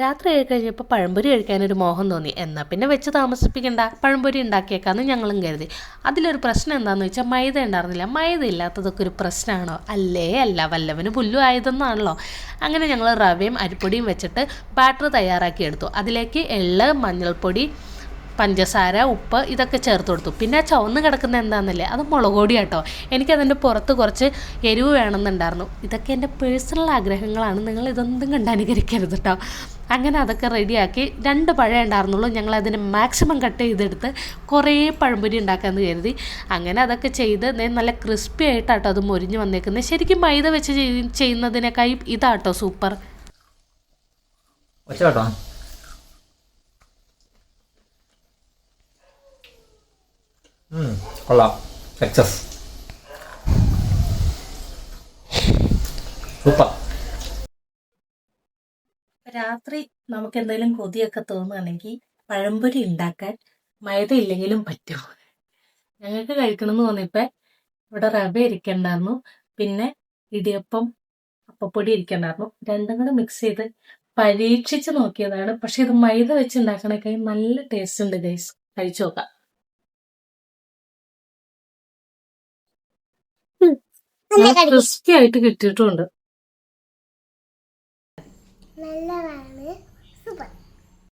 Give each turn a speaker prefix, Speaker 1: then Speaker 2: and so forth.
Speaker 1: രാത്രി ആയി കഴിഞ്ഞപ്പോൾ പഴംപൊരി കഴിക്കാനൊരു മോഹം തോന്നി. എന്നാൽ പിന്നെ വെച്ച് താമസിപ്പിക്കണ്ട. പഴംപൊരി ഉണ്ടാക്കിയേക്കാന്ന് ഞങ്ങളും കരുതി. അതിലൊരു പ്രശ്നം എന്താണെന്ന് വെച്ചാൽ മൈദ ഉണ്ടായിരുന്നില്ല. മൈദ ഇല്ലാത്തതൊക്കെ ഒരു പ്രശ്നമാണോ അല്ലേ? അല്ല വല്ലവന് പുല്ലു ആയതെന്നാണല്ലോ. അങ്ങനെ ഞങ്ങൾ റവയും അരിപ്പൊടിയും വെച്ചിട്ട് ബാറ്റർ തയ്യാറാക്കി എടുത്തു. അതിലേക്ക് എള്ള് മഞ്ഞൾപ്പൊടി പഞ്ചസാര ഉപ്പ് ഇതൊക്കെ ചേർത്ത് കൊടുത്തു. പിന്നെ ചുവന്ന് കിടക്കുന്ന എന്താണെന്നല്ലേ അത് മുളക് പൊടി കേട്ടോ എനിക്കതിന്റെ പുറത്ത് കുറച്ച് എരിവ് വേണമെന്നുണ്ടായിരുന്നു. ഇതൊക്കെ എന്റെ പേഴ്സണൽ ആഗ്രഹങ്ങളാണ്. നിങ്ങൾ ഇതൊന്നും കണ്ട് അനുകരിക്കരുത് കേട്ടോ അങ്ങനെ അതൊക്കെ റെഡിയാക്കി രണ്ട് പഴം ഉണ്ടായിരുന്നുള്ളൂ. ഞങ്ങൾ അതിനെ മാക്സിമം കട്ട് ചെയ്തെടുത്ത് കുറേ പഴംപൊരി ഉണ്ടാക്കാമെന്ന് കരുതി. അങ്ങനെ അതൊക്കെ ചെയ്ത് നല്ല ക്രിസ്പി ആയിട്ടാട്ടോ അത് മൊരിഞ്ഞ് വന്നേക്കുന്നത് ശരിക്കും മൈദ വെച്ച് ചെയ്- ചെയ്യുന്നതിനേക്കായി ഇതാട്ടോ സൂപ്പർ.
Speaker 2: ഒച്ച കേട്ടോ കൊള്ളാം. സൂപ്പർ
Speaker 1: രാത്രി നമുക്ക് എന്തെങ്കിലും കൊതിയൊക്കെ തോന്നുകയാണെങ്കിൽ പഴംപൊരി ഉണ്ടാക്കാൻ മൈദ ഇല്ലെങ്കിലും പറ്റും. ഞങ്ങൾക്ക് കഴിക്കണം എന്ന് തോന്നിയപ്പോൾ ഇവിടെ റവ ഇരിക്കണ്ടായിരുന്നു. പിന്നെ ഇടിയപ്പം അപ്പപ്പൊടി ഇരിക്കണ്ടായിരുന്നു. രണ്ടും കൂടെ മിക്സ് ചെയ്ത് പരീക്ഷിച്ച് നോക്കിയതാണ്. പക്ഷെ ഇത് മൈദ വെച്ച് ഉണ്ടാക്കണേക്കായി നല്ല ടേസ്റ്റ് ഉണ്ട് ഗൈസ് കഴിച്ചു നോക്കാം. ക്രിസ്പി ആയിട്ട് കിട്ടിയിട്ടുണ്ട്. നല്ലതാണ്.